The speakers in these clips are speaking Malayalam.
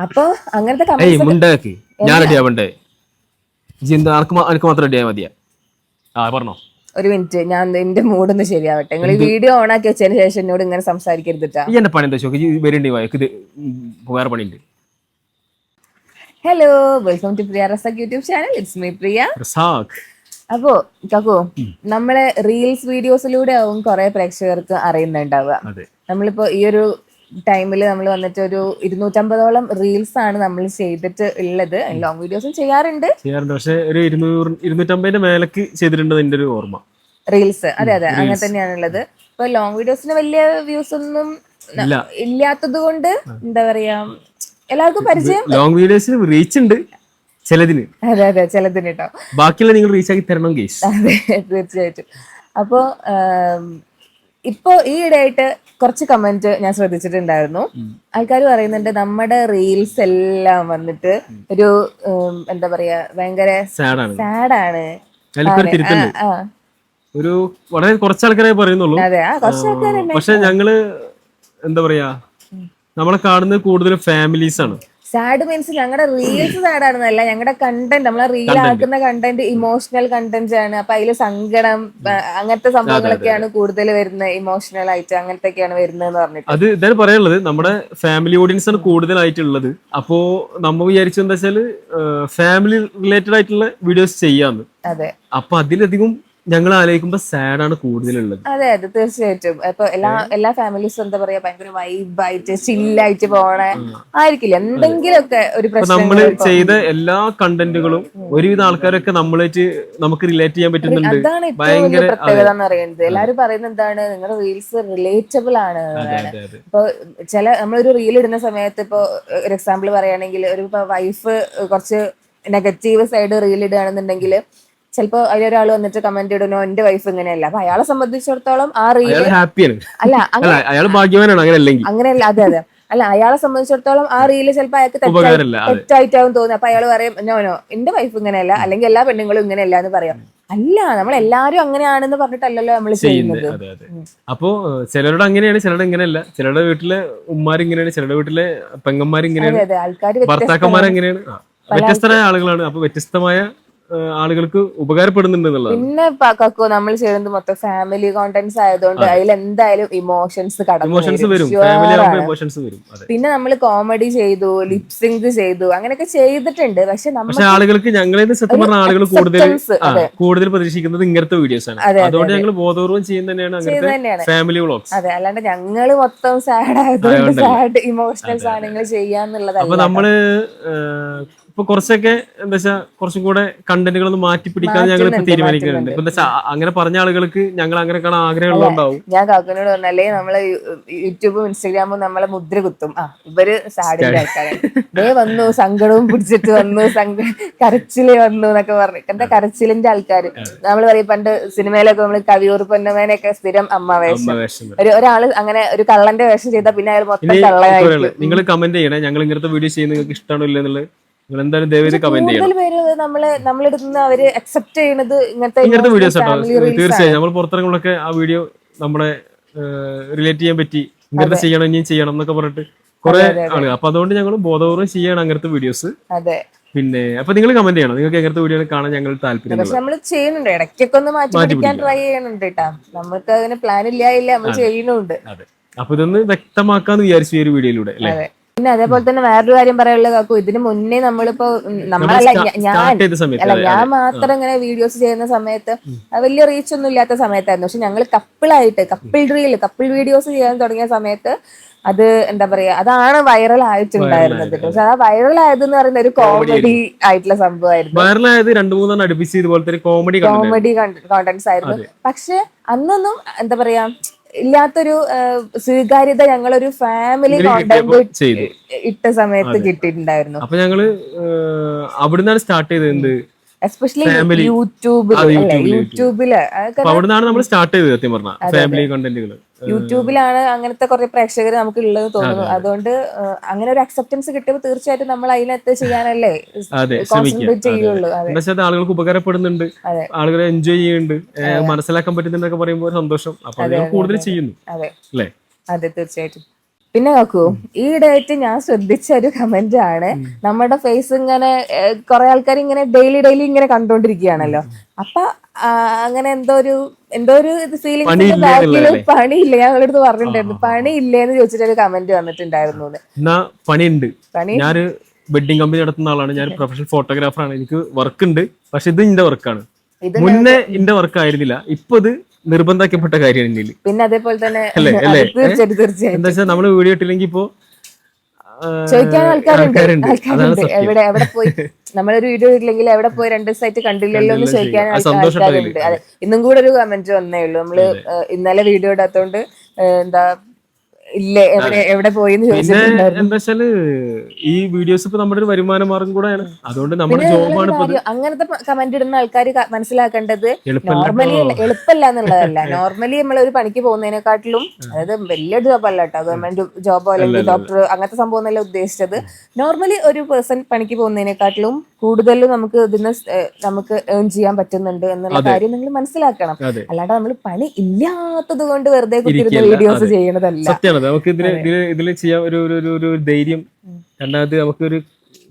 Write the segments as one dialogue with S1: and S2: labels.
S1: അപ്പൊ അങ്ങനത്തെ
S2: ഏയ്
S1: കമന്റ്സ്
S2: മുണ്ടാക്കി. ഞാൻ റെഡി ആവണ്ടേ ജി എന്താ അനക്ക് മാത്രം റെഡി ആയാൽ മതിയാ? ആ പറഞ്ഞോ.
S1: ഒരു മിനിറ്റ് ഞാൻ എന്റെ മൂഡൊന്ന് ശരിയാവട്ടെ. നിങ്ങൾ ഈ വീഡിയോ ഓൺ ആക്കി വെച്ചതിന് ശേഷം എന്നോട് ഇങ്ങനെ സംസാരിക്കരുതിട്ടാ
S2: ഈ എന്റെ പണി എന്താ ചോക്ക് വരേണ്ടി വായക്ക് ഇത് ഉം, വേറെ പണിയുണ്ട്.
S1: Hello welcome to Priya Razak YouTube channel it's me Priya
S2: Razak
S1: അപ്പോ കാക്കു നമ്മളെ റീൽസ് വീഡിയോസിലൂടെ ആവും കുറെ പ്രേക്ഷകർക്ക് അറിയുന്നുണ്ടാവുക.
S2: അതെ.
S1: നമ്മളിപ്പോ ഈ ഒരു ടൈമിൽ നമ്മൾ വന്നിട്ട് ഒരു ഇരുന്നൂറ്റമ്പതോളം റീൽസ് ആണ് നമ്മൾ ചെയ്തിട്ട് ഉള്ളത് ലോങ് വീഡിയോസും ചെയ്യാറുണ്ട്.
S2: ചെയ്യാറുണ്ട്. പക്ഷേ ഒരു ഇരുന്നൂറ് ഇരുന്നൂറ്റമ്പതിന്റെ മേലക്ക് ചെയ്തിട്ടുണ്ട് എന്റെ ഒരു ഓർമ്മ.
S1: റീൽസ് അതെ അതെ. അങ്ങനെ തന്നെയാണുള്ളത് ഇപ്പൊ ലോങ് വീഡിയോസിന് വലിയ വ്യൂസ് ഒന്നും ഇല്ലാത്തത് കൊണ്ട് എന്താ പറയാ എല്ലാവർക്കും പരിചയം
S2: ലോങ് വീഡിയോസിന് റീച്ച് ഉണ്ട് ചിലതിന്.
S1: അതെ അതെ. ചിലതിന് കേട്ടോ
S2: ബാക്കിയുള്ള നിങ്ങൾ റീച്ച് ആക്കി തരണം കേസ്
S1: അതെ തീർച്ചയായിട്ടും. അപ്പോ ഇപ്പോ ഈ ഇടയായിട്ട് കുറച്ച് കമന്റ് ഞാൻ ശ്രദ്ധിച്ചിട്ടുണ്ടായിരുന്നു. ആൾക്കാർ പറയുന്നുണ്ട് നമ്മുടെ റീൽസ് എല്ലാം വന്നിട്ട് ഒരു എന്താ പറയാ ഭയങ്കര
S2: സാഡാണ്. ഒരു വളരെ കുറച്ച് ആൾക്കാരെ പറയുന്നുള്ളൂ പക്ഷെ ഞങ്ങൾ എന്താ പറയാ നമ്മളെ കാണുന്നത് കൂടുതലും ഫാമിലീസ് ആണ്.
S1: സാഡ് മീൻസ് ഞങ്ങളുടെ റീൽസ് സാഡ് ആണെന്നല്ല ഞങ്ങളുടെ കണ്ടന്റ് നമ്മളെ റീൽ ആക്കുന്ന കണ്ടന്റ് ഇമോഷണൽ കണ്ടന്റ് ആണ്. അപ്പൊ അതിൽ സങ്കടം അങ്ങനത്തെ സംഭവങ്ങളൊക്കെയാണ് കൂടുതൽ വരുന്നത് ഇമോഷണൽ ആയിട്ട് അങ്ങനത്തെയൊക്കെയാണ് വരുന്നത് പറഞ്ഞിട്ട്.
S2: അത് ഇതാണ് പറയാനുള്ളത്. നമ്മുടെ ഫാമിലി ഓഡിയൻസ് ആണ് കൂടുതലായിട്ടുള്ളത്. അപ്പോ നമ്മ വിചാരിച്ചെന്താ വെച്ചാൽ ഫാമിലി റിലേറ്റഡ് ആയിട്ടുള്ള വീഡിയോസ് ചെയ്യാന്ന്.
S1: അതെ.
S2: അപ്പൊ അതിലധികം ഞങ്ങൾ ആലോചിക്കുമ്പോ സാഡ് ആണ് കൂടുതലുള്ളത്.
S1: അതെ അതെ തീർച്ചയായിട്ടും. ഇപ്പൊ എല്ലാ എല്ലാ ഫാമിലീസും എന്താ പറയാ ഭയങ്കര വൈബായിട്ട് ചില്ലായിട്ട് പോണ ആയിരിക്കില്ല. എന്തെങ്കിലുമൊക്കെ ഒരു
S2: അപ്പൊ
S1: പ്രശ്നം
S2: നമ്മൾ ചെയ്ത എല്ലാ കണ്ടന്റുകളും ഒരുവിധ ആൾക്കാരൊക്കെ നമ്മളായിട്ട് നമുക്ക് റിലേറ്റ് ചെയ്യാൻ പറ്റുന്നുണ്ട്.
S1: അതാണ് ഏറ്റവും വലിയ പ്രത്യേകത എന്ന് പറയുന്നത്. എല്ലാരും പറയുന്നത് എന്താണ്? നിങ്ങളുടെ റീൽസ് റിലേറ്റബിൾ ആണ് ഇപ്പൊ ചില നമ്മളൊരു റീൽ ഇടുന്ന സമയത്ത് ഇപ്പൊ ഒരു എക്സാമ്പിൾ പറയുകയാണെങ്കിൽ ഒരു വൈഫ് കുറച്ച് നെഗറ്റീവ് സൈഡ് റീൽ ഇടുകയാണെന്നുണ്ടെങ്കിൽ ചിലപ്പോ അതിലൊരാൾ വന്നിട്ട് കമന്റ് ഇടണോ എന്റെ വൈഫ് ഇങ്ങനെയല്ല. അപ്പൊ അയാളെ സംബന്ധിച്ചിടത്തോളം ആ
S2: ഹാപ്പിയാണ്
S1: അല്ല
S2: അയാൾ ഭാഗ്യവാനാണ്
S1: അങ്ങനെയല്ല അതെ അതെ. അല്ല അയാളെ സംബന്ധിച്ചിടത്തോളം ആ റീൽ ചിലപ്പോ അയാൾക്ക് തെറ്റായിട്ടാവും തോന്നുന്നത്. അപ്പൊ അയാൾ പറയും നോ നോ എന്റെ വൈഫ് ഇങ്ങനെയല്ല. അല്ലെങ്കിൽ എല്ലാ പെണ്ണുങ്ങളും ഇങ്ങനെയല്ല എന്ന് പറയാം. അല്ല നമ്മൾ എല്ലാരും അങ്ങനെയാണെന്ന് പറഞ്ഞിട്ടല്ലല്ലോ നമ്മൾ
S2: ചെയ്യുന്നത്. അപ്പോ ചിലരുടെ അങ്ങനെയാണ് ചിലരുടെ ഇങ്ങനെയല്ല. ചിലരുടെ വീട്ടിലെ ഉമ്മാരിങ്ങനെയാണ് ചിലരുടെ വീട്ടിലെ പെങ്ങന്മാരിങ്ങനെയാണ് ഭർത്താക്കന്മാരെങ്ങനെയാണ് വ്യത്യസ്തരായ ആളുകളാണ്. അപ്പൊ വ്യത്യസ്തമായ ആളുകൾക്ക് ഉപകാരപ്പെടുന്നുണ്ട് എന്നുള്ളത്
S1: പിന്നെ കക്കോ നമ്മൾ ചെയ്യുന്നത് മൊത്തം ഫാമിലി കോണ്ടന്റ്സ് ആയതുകൊണ്ട് അതിൽ എന്തായാലും ഇമോഷൻസ്
S2: ഇമോഷൻസ്
S1: വരും.
S2: ഫാമിലി ആകുമ്പോൾ. ഇമോഷൻസ് വരും. അതെ.
S1: പിന്നെ നമ്മൾ കോമഡി ചെയ്തു ലിപ്സിങ്ക് ചെയ്തു അങ്ങനെയൊക്കെ ചെയ്തിട്ടുണ്ട്. പക്ഷെ
S2: പക്ഷെ ആളുകൾക്ക് ഞങ്ങളെ സത്യം പറഞ്ഞ ആളുകൾ കൂടുതൽ കൂടുതൽ പ്രതീക്ഷിക്കുന്നത് ഇങ്ങനത്തെ വീഡിയോസ് ആണ്.
S1: അതെ, അതെ,
S2: അതുകൊണ്ട് ഞങ്ങൾ ബോധപൂർവം ചെയ്യുന്ന തന്നെയാണ് അങ്ങനത്തെ ഫാമിലി വ്ളോഗ്സ്
S1: അതെ അല്ലാണ്ട് ഞങ്ങൾ മൊത്തം സാഡ് ആയതുകൊണ്ട്. സാഡ് ഇമോഷണൽ സാധനങ്ങൾ ചെയ്യാന്നുള്ളതല്ല.
S2: അപ്പൊ നമ്മൾ ഇപ്പൊ കുറച്ചൊക്കെ എന്താ വെച്ചാൽ കുറച്ചും കൂടെ കണ്ടന്റുകൾ ഒന്ന് മാറ്റി പിടിക്കാൻ ഞങ്ങൾ ഇപ്പൊ തീരുമാനിക്കുന്നുണ്ട്. എന്താ അങ്ങനെ പറഞ്ഞ ആളുകൾക്ക് ഞങ്ങൾ അങ്ങനെ കാണാൻ ആഗ്രഹമുള്ളതുണ്ടാവും
S1: ഞാൻ കാക്കുനോട് പറഞ്ഞാലേ നമ്മൾ യൂട്യൂബും ഇൻസ്റ്റാഗ്രാമും നമ്മളെ മുദ്ര കുത്തും. ആ ഇവർ സാഡിന്റെ ആൾക്കാരാണ്. വന്നു സങ്കടവും പിടിച്ചിട്ട് വന്നു സങ്ക കരച്ചിൽ വന്നു എന്നൊക്കെ പറഞ്ഞു. എന്താ കരച്ചിലിന്റെ ആൾക്കാർ നമ്മൾ പറയും പണ്ട് സിനിമയിലൊക്കെ നമ്മൾ കവിയൂർ പൊന്നമേനൊക്കെ സ്ഥിരം അമ്മ വേഷം. ഒരു ഒരാൾ അങ്ങനെ ഒരു കള്ളന്റെ വേഷം ചെയ്താൽ പിന്നെ അയാൾ മൊത്തം കള്ളയായി
S2: നിങ്ങൾ കമന്റ് ചെയ്യണേ. ഞങ്ങൾ ഇങ്ങനത്തെ വീഡിയോ ചെയ്യുന്ന നിങ്ങൾക്ക് ഇഷ്ടമാണോ ഇല്ല എന്നുള്ളത് നിങ്ങൾ എന്തായാലും ദയവേത് കമന്റ് ചെയ്യണം.
S1: കൂടുതൽ പേര് നമ്മൾ നമ്മളിടുന്ന അവർ അക്സെപ്റ്റ് ചെയ്യുന്നത് ഇങ്ങനത്തെ
S2: ഇങ്ങനത്തെ വീഡിയോസ്
S1: family
S2: കേട്ടോ
S1: reels
S2: തീർച്ചയായും നമ്മൾ പുറത്തിറങ്ങുമ്പോഴൊക്കെ ആ വീഡിയോ നമ്മളെ റിലേറ്റ് ചെയ്യാൻ പറ്റി. ഇങ്ങനത്തെ ചെയ്യണം ഇനിയും ചെയ്യണം എന്നൊക്കെ പറഞ്ഞിട്ട് കുറെ ആണ് അപ്പൊ അതുകൊണ്ട് ഞങ്ങൾ ബോധപൂർവം ചെയ്യണം അങ്ങനത്തെ വീഡിയോസ്
S1: അതെ.
S2: പിന്നെ അപ്പൊ നിങ്ങൾ കമന്റ് ചെയ്യണം. നിങ്ങൾക്ക് എങ്ങനത്തെ വീഡിയോ കാണാൻ ഞങ്ങൾ താല്പര്യം
S1: പക്ഷെ നമ്മൾ ചെയ്യുന്നുണ്ട്. ഇടയ്ക്കൊക്കെ ഒന്ന് മാറ്റി പിടിക്കാൻ ട്രൈ ചെയ്യുന്നുണ്ട് കേട്ടാ നമുക്ക് അതിന് പ്ലാൻ ഇല്ല ഇല്ല നമ്മൾ ചെയ്യുന്നുണ്ട്.
S2: അതെ. അപ്പൊ ഇതൊന്ന് വ്യക്തമാക്കാന്ന് വിചാരിച്ചു ഈ ഒരു വീഡിയോയിലൂടെ അല്ലേ?
S1: അതെ. പിന്നെ അതേപോലെ തന്നെ വേറൊരു കാര്യം പറയാനുള്ളത് കാക്കു ഇതിന് മുന്നേ നമ്മളിപ്പോ നമ്മളല്ല ഞാൻ അല്ല ഞാൻ മാത്രം ഇങ്ങനെ വീഡിയോസ് ചെയ്യുന്ന സമയത്ത് വലിയ റീച്ച് ഒന്നും ഇല്ലാത്ത സമയത്തായിരുന്നു. പക്ഷെ ഞങ്ങൾ കപ്പിളായിട്ട് കപ്പിൾ റീൽ കപ്പിൾ വീഡിയോസ് ചെയ്യാൻ തുടങ്ങിയ സമയത്ത് അത് എന്താ പറയാ അതാണ് വൈറൽ ആയിട്ടുണ്ടായിരുന്നത് പക്ഷെ ആ വൈറൽ ആയതെന്ന് പറയുന്ന ഒരു കോമഡി ആയിട്ടുള്ള സംഭവമായിരുന്നു.
S2: വൈറലായത് രണ്ടു മൂന്നെണ്ണം അടുപ്പിച്ച് ഇതുപോലത്തെ കോമഡി
S1: കോമഡി കോണ്ടന്റ്സ് ആയിരുന്നു. പക്ഷെ അന്നൊന്നും എന്താ പറയാ ഇല്ലാത്തൊരു സ്വീകാര്യത ഞങ്ങളൊരു ഫാമിലി ഇട്ട സമയത്ത് കിട്ടിയിട്ടുണ്ടായിരുന്നു.
S2: അപ്പൊ ഞങ്ങൾ അവിടുന്ന് അവിടുന്നാണ് സ്റ്റാർട്ട് ചെയ്തത് എന്ത്?
S1: എസ്പെഷ്യലി. യൂട്യൂബിൽ
S2: യൂട്യൂബിൽ, അവിടുന്നാണ് നമ്മൾ സ്റ്റാർട്ട് ചെയ്തത് സത്യം പറഞ്ഞ ഫാമിലി കണ്ടന്റുകൾ
S1: യൂട്യൂബിലാണ് അങ്ങനത്തെ കുറെ പ്രേക്ഷകർ നമുക്ക് ഉള്ളത് തോന്നുന്നു അതുകൊണ്ട് അങ്ങനെ ഒരു അക്സെപ്റ്റൻസ് കിട്ടുമ്പോൾ തീർച്ചയായിട്ടും നമ്മൾ അതിനകത്ത് ചെയ്യാനല്ലേ? കോൺസെൻട്രേറ്റ് ചെയ്യുള്ളൂ.
S2: ആളുകൾക്ക് ഉപകാരപ്പെടുന്നുണ്ട്.
S1: ആളുകൾ
S2: ആളുകളെ എൻജോയ് ചെയ്യുന്നുണ്ട്. മനസ്സിലാക്കാൻ പറ്റുന്നുണ്ടൊക്കെ പറയുമ്പോൾ സന്തോഷം. അപ്പൊ കൂടുതൽ ചെയ്യുന്നു.
S1: അതെ. അതെ തീർച്ചയായിട്ടും. പിന്നെ നോക്കൂ ഈ ഡേറ്റ് ഞാൻ ശ്രദ്ധിച്ച ഒരു കമന്റ് ആണ് നമ്മുടെ ഫേസ് ഇങ്ങനെ കുറെ ആൾക്കാർ ഇങ്ങനെ ഡെയിലി ഡെയിലി ഇങ്ങനെ കണ്ടോണ്ടിരിക്കുകയാണല്ലോ. അപ്പൊ അങ്ങനെ എന്തോ ഒരു എന്തോ ഒരു ഫീലിംഗ് ബാക്കിൽ പണിയില്ല ഞാൻ അവരടുത്ത് പറഞ്ഞിട്ടുണ്ടായിരുന്നു. പണിയില്ലെന്ന് ചോദിച്ചിട്ട് ഒരു കമന്റ് വന്നിട്ടുണ്ടായിരുന്നു
S2: പണിയുണ്ട്.
S1: പണി?
S2: ഞാനൊരു വെഡിങ് കമ്പനി നടത്തുന്ന ആളാണ്. ഞാൻ പ്രൊഫഷണൽ ഫോട്ടോഗ്രാഫറാണ് എനിക്ക് വർക്ക് ഉണ്ട്. പക്ഷെ ഇത് എന്റെ വർക്കാണ് മുന്നേ ഇന്റെ വർക്ക് ആയിരുന്നില്ല. ഇപ്പൊ ഇത് നിർബന്ധാക്കപ്പെട്ട കാര്യമാണ്
S1: പിന്നെ അതേപോലെ തന്നെ
S2: അല്ലേ?
S1: തീർച്ചയായിട്ടും
S2: എന്താ വെച്ചാൽ നമ്മൾ വീഡിയോ ഇട്ടില്ലെങ്കിൽ ഇപ്പോ
S1: ചോദിക്കാൻ ആൾക്കാരുണ്ട്. എവിടെ എവിടെ പോയി? നമ്മളൊരു വീഡിയോ ഇല്ലെങ്കിൽ എവിടെ പോയി രണ്ട് സൈറ്റ് കണ്ടില്ലല്ലോ എന്ന് ചോദിക്കാൻ ആൾക്കാരുണ്ട്. അതെ. ഇന്നും കൂടെ ഒരു കമന്റ് വന്നേ ഉള്ളൂ. നമ്മൾ ഇന്നലെ വീഡിയോ ഇടാത്തോണ്ട് എന്താ ഇല്ലേ? എവിടെ എവിടെ പോയി
S2: വെച്ചാൽ ഈ വീഡിയോസ് ഇപ്പൊ നമ്മുടെ ഒരു വരുമാന മാർഗം കൂടെയാണ് അതുകൊണ്ട് നമ്മുടെ ജോബാണ്
S1: അങ്ങനത്തെ കമന്റ് ഇടുന്ന ആൾക്കാർ മനസ്സിലാക്കേണ്ടത് നോർമലി എളുപ്പമല്ല എന്നുള്ളതല്ല. നോർമലി നമ്മൾ ഒരു പണിക്ക് പോകുന്നതിനെക്കാട്ടിലും അതായത് വലിയ ജോബ് അല്ല കേട്ടോ ഗവൺമെന്റ് ജോബോ അല്ലെങ്കിൽ ഡോക്ടർ അങ്ങനത്തെ സംഭവം എന്നല്ല ഉദ്ദേശിച്ചത്. നോർമലി ഒരു പേഴ്സൺ പണിക്ക് പോകുന്നതിനെക്കാട്ടിലും കൂടുതൽ നമുക്ക് ഇതിന് നമുക്ക് ഏൺ ചെയ്യാൻ പറ്റുന്നുണ്ട് എന്നുള്ള കാര്യം നിങ്ങൾ മനസ്സിലാക്കണം. അല്ലാണ്ട് നമ്മൾ പണി ഇല്ലാത്തത് കൊണ്ട് വെറുതെ കുത്തിരുന്ന വീഡിയോസ്. ചെയ്യണതല്ല.
S2: സത്യമാണ് നമുക്ക് ഇതിന് ഇതിൽ ഇതിൽ ചെയ്യാൻ ഒരു ഒരു ഒരു- ധൈര്യം. രണ്ടാമത് നമുക്കൊരു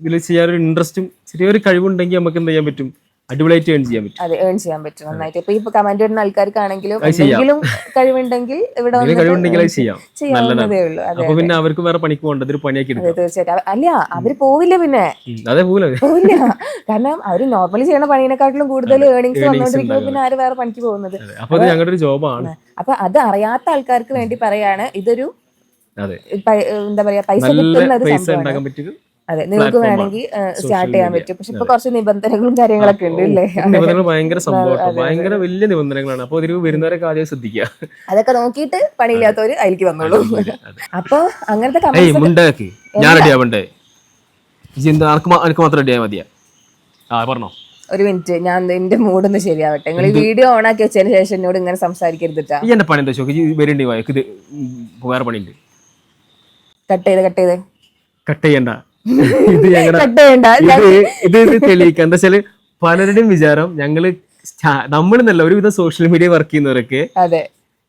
S2: ഇതിൽ ചെയ്യാൻ ഒരു ഇൻട്രസ്റ്റും ചെറിയൊരു കഴിവുണ്ടെങ്കിൽ നമുക്ക് എന്ത് ചെയ്യാൻ പറ്റും? അടിപൊളിയായിട്ട് ഏൺ ചെയ്യാൻ പറ്റും.
S1: അതെ ഏൺ ചെയ്യാൻ പറ്റും നന്നായിട്ട്. ഇപ്പൊ ഈ കമന്റ് ഇടുന്ന ആൾക്കാർക്കാണെങ്കിലും. എന്തെങ്കിലും കഴിവുണ്ടെങ്കിൽ ഇവിടെ
S2: കഴിവുണ്ടെങ്കിൽ ചെയ്യാം.
S1: ചെയ്യാവുന്നതേ ഉള്ളൂ.
S2: അപ്പൊ പിന്നെ അവർക്ക് വേറെ പണിക്ക് പോകണ്ട പണിയാക്കി
S1: അതെ തീർച്ചയായിട്ടും. അല്ല അവർ പോവില്ല പിന്നെ.
S2: അതേ പോലെ
S1: പോവില്ല. കാരണം അവർ നോർമലി ചെയ്യണ പണിനെക്കാട്ടിലും കൂടുതൽ ഏണിങ്സ്
S2: earnings
S1: വന്നോണ്ടിരിക്കുമ്പോൾ പിന്നെ ആര് വേറെ പണിക്ക് പോകുന്നത്?
S2: അപ്പൊ ഞങ്ങളുടെ ഒരു ജോബാണ്.
S1: അപ്പൊ അത് അറിയാത്ത ആൾക്കാർക്ക് വേണ്ടി പറയാണ് ഇതൊരു എന്താ പറയാ പൈസ കിട്ടുന്ന ഒരു സംഭവമാണ്. അതെ നിങ്ങൾക്ക് വേണമെങ്കിൽ സ്റ്റാർട്ട് ചെയ്യാൻ. പറ്റും. പക്ഷെ ഇപ്പൊ കുറച്ച് നിബന്ധനകളും കാര്യങ്ങളൊക്കെ ഉണ്ട് അല്ലേ
S2: നിബന്ധനകൾ ഭയങ്കര സംഭവം. ഭയങ്കര വലിയ നിബന്ധനകളാണ്. അപ്പൊ ഇതിന് വരുന്നവരൊക്കെ ആദ്യം ശ്രദ്ധിക്കുക.
S1: അതൊക്കെ നോക്കിയിട്ട് പണിയില്ലാത്തവര് അതിലേക്ക് വന്നോളൂ. അപ്പൊ അങ്ങനത്തെ
S2: ഞാൻ റെഡി ആവണ്ടേ? ഇജ്ജ് എന്താ അനക്ക് മാത്രം റെഡി മതിയാ? ആ പറഞ്ഞോ.
S1: ഒരു മിനിറ്റ് ഞാൻ എന്റെ മൂഡ് ഒന്ന് ശരിയാവട്ടെ. നിങ്ങൾ ഈ വീഡിയോ ഓൺ ആക്കി വെച്ചതിന് ശേഷം എന്നോട് ഇങ്ങനെ സംസാരിക്കരുതിട്ടാ?
S2: എന്റെ പണി എന്താ ഇത് വേറെ പണിയുണ്ട്.
S1: കട്ട് ചെയ്ത് കട്ട് ചെയ്ത്.
S2: കട്ട് ചെയ്യണ്ട. ഇത് ഞങ്ങളുടെ ഇത് ഇത് തെളിയിക്കുക എന്താ വെച്ചാൽ പലരുടെയും വിചാരം ഞങ്ങൾ നമ്മളെന്നല്ല ഒരുവിധം സോഷ്യൽ മീഡിയ വർക്ക് ചെയ്യുന്നവരൊക്കെ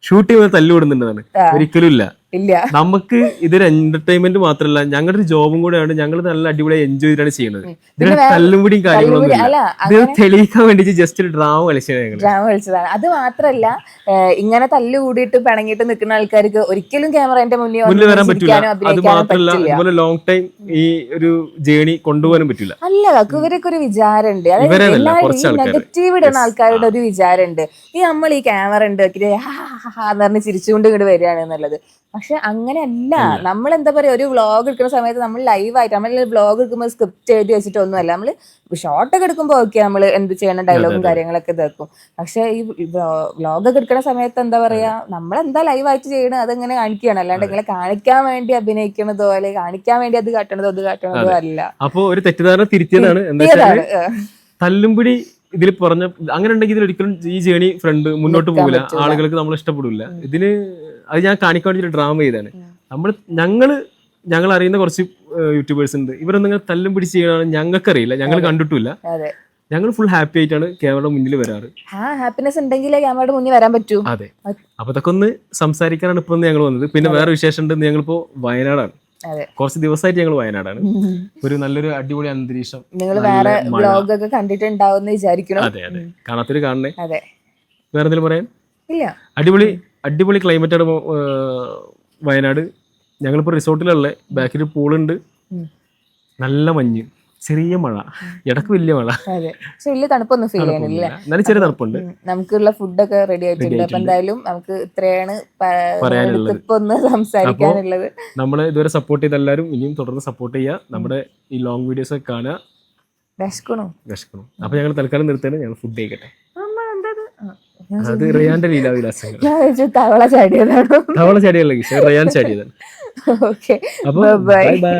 S2: ഷൂട്ട് ചെയ്യുമ്പോൾ തല്ലുകൂടുന്നുണ്ടെന്നാണ്
S1: ആ.
S2: ഒരിക്കലും ഇല്ല.
S1: ഇല്ല.
S2: നമുക്ക് ഇതൊരു എന്റർടൈൻമെന്റ് മാത്രമല്ല ഞങ്ങളുടെ ഒരു ജോബും കൂടെയാണ് ഞങ്ങൾ നല്ല അടിപൊളിയായി എൻജോയ് ചെയ്തിട്ടാണ് ചെയ്യുന്നത്. ഇതിന് തല്ലുംപിടിയും കാര്യങ്ങളൊന്നും ഇല്ല. ഇത് തെളിയിക്കാൻ വേണ്ടി ജസ്റ്റ് ഒരു ഡ്രാമ കളിച്ചത് ഞങ്ങൾ
S1: ഡ്രാമ കളിച്ചതാണ്. അത് മാത്രല്ല ഏഹ്, ഇങ്ങനെ തല്ലു കൂടിയിട്ട് പിണങ്ങിയിട്ട് നിൽക്കുന്ന ആൾക്കാർക്ക് ഒരിക്കലും ക്യാമറന്റെ മുന്നിൽ
S2: മുന്നിൽ വരാൻ
S1: വന്ന്
S2: പറ്റില്ല
S1: ചിരിക്കാനോ
S2: അത്
S1: അഭിനയിക്കാനോ
S2: മാത്രല്ല
S1: പറ്റില്ല.
S2: ഇതുപോലെ ലോങ് ടൈം ഈ ഒരു ജേണി കൊണ്ടുപോകാനും പറ്റില്ല
S1: അല്ല കാക്കു ഇവരൊക്കെ ഒരു വിചാരമുണ്ട്. അതായത്
S2: ഇവരെന്നല്ല,
S1: എല്ലാവരും
S2: കുറച്ച്
S1: ഈ
S2: ആൾക്കാര്.
S1: നെഗറ്റീവ് ഇടുന്ന ആൾക്കാരുടെ ഒരു വിചാരമുണ്ട്. ഈ നമ്മൾ ഈ ക്യാമറ ഉണ്ട് വെക്കിട്ട് ഹാ ഹാ ഹാ എന്ന് പറഞ്ഞ് ചിരിച്ചുകൊണ്ട് ഇങ്ങോട്ട് വരികയാണ് എന്നുള്ളത്. പക്ഷെ അങ്ങനെയല്ല. നമ്മൾ എന്താ പറയാ ഒരു വ്ളോഗ് എടുക്കുന്ന സമയത്ത് നമ്മൾ ലൈവായിട്ട് നമ്മൾ വ്ളോഗ് എടുക്കുമ്പോൾ സ്ക്രിപ്റ്റ് എഴുതി വെച്ചിട്ട് വെച്ചിട്ടൊന്നുമല്ല. നമ്മൾ ഷോർട്ട് ഒക്കെ എടുക്കുമ്പോൾ ഓക്കെ നമ്മൾ എന്ത് ചെയ്യണം ഡയലോഗും കാര്യങ്ങളൊക്കെ ഇതാക്കും. പക്ഷെ ഈ വ്ളോഗ് ഒക്കെ എടുക്കുന്ന സമയത്ത് എന്താ പറയാ നമ്മൾ എന്താ ലൈവായിട്ട് ചെയ്യണത് അതിങ്ങനെ കാണിക്കുകയാണ്. അല്ലാണ്ട് ഇങ്ങനെ കാണിക്കാൻ വേണ്ടി അഭിനയിക്കണതോ അല്ലെങ്കിൽ കാണിക്കാൻ വേണ്ടി അത് കാട്ടണതോ അത് കാട്ടണതോ അല്ല.
S2: അപ്പൊ ഒരു തെറ്റിദ്ധാരണ
S1: തിരിച്ചതാണ്
S2: തല്ലുംപിടി ഇതിൽ പറഞ്ഞ അങ്ങനെ ഉണ്ടെങ്കിൽ ഇതിൽ ഒരിക്കലും ഈ ജേണി ഫ്രണ്ട് മുന്നോട്ട് പോകില്ല ആളുകൾക്ക് നമ്മൾ ഇഷ്ടപ്പെടില്ല ഇതിന് അത് ഞാൻ കാണിക്കാൻ വേണ്ടി ഡ്രാമ ചെയ്താണ് നമ്മൾ ഞങ്ങൾ ഞങ്ങൾ അറിയുന്ന കുറച്ച് യൂട്യൂബേഴ്സ് ഉണ്ട്. ഇവരൊന്നും ഇങ്ങനെ തല്ലും പിടിച്ച് ചെയ്യണമെന്ന് ഞങ്ങൾക്കറിയില്ല. ഞങ്ങൾ കണ്ടിട്ടില്ല. ഞങ്ങൾ ഫുൾ ഹാപ്പി ആയിട്ടാണ് ക്യാമറയുടെ മുന്നിൽ വരാറ്.
S1: ഹാപ്പിനെസ് ഉണ്ടെങ്കിലേ ക്യാമറയുടെ മുന്നിൽ വരാൻ പറ്റൂ.
S2: അതെ. അപ്പൊ ഇതൊക്കെ ഒന്ന് സംസാരിക്കാനാണ് ഇപ്പൊ ഞങ്ങൾ വന്നത്. പിന്നെ വേറെ വിശേഷം ഉണ്ട് ഞങ്ങളിപ്പോ വയനാടാണ്. കുറച്ച് ദിവസമായിട്ട് ഞങ്ങൾ വയനാടാണ്. ഒരു നല്ലൊരു അടിപൊളി അന്തരീക്ഷം.
S1: നിങ്ങൾ വേറെ ബ്ലോഗൊക്കെ ഒക്കെ കണ്ടിട്ടുണ്ടാവും വിചാരിക്കണം
S2: അതെ അതെ. കാണാത്തൊരു കാണണേ.
S1: അതെ.
S2: വേറെ എന്തെങ്കിലും പറയാൻ?
S1: ഇല്ല.
S2: അടിപൊളി. അടിപൊളി ക്ലൈമറ്റ് ആണ് ഇപ്പൊ, ആ, വയനാട്. ഞങ്ങളിപ്പോ റിസോർട്ടിലുള്ള ബാക്കിൽ പൂളുണ്ട്. നല്ല മഞ്ഞ് ചെറിയ മഴ ഇടയ്ക്ക് വലിയ മഴ.
S1: പക്ഷെ വലിയ തണുപ്പൊന്നും ഫീൽ ചെയ്യണില്ല
S2: എന്നാലും ചെറിയ തണുപ്പുണ്ട്.
S1: നമുക്കുള്ള ഫുഡൊക്കെ റെഡി ആയിട്ടുണ്ട്. അപ്പൊ എന്തായാലും നമുക്ക് ഇത്രയാണ്. ഒന്ന് സംസാരിക്കാനുള്ളത്.
S2: നമ്മളെ ഇതുവരെ സപ്പോർട്ട് ചെയ്ത എല്ലാവരും ഇനിയും തുടർന്ന് സപ്പോർട്ട് ചെയ്യുക. നമ്മുടെ ഈ ലോങ് വീഡിയോസ് ഒക്കെ കാണുക.
S1: വിശക്കണോ?
S2: വിശക്കണോ. അപ്പൊ ഞങ്ങൾ തൽക്കാലം നിർത്തേണ്ട ഞങ്ങൾ ഫുഡ് കഴിക്കട്ടെ. അത് റിയാന്റെ ലീലാവിലാസങ്ങൾ.
S1: ഞാൻ വെച്ചു തവള ചാടിയതാണോ?
S2: തവള ചാടിയല്ല റിയാൻ ചാടിയതാണ്.
S1: ഓക്കെ.
S2: അപ്പൊ. Bye bye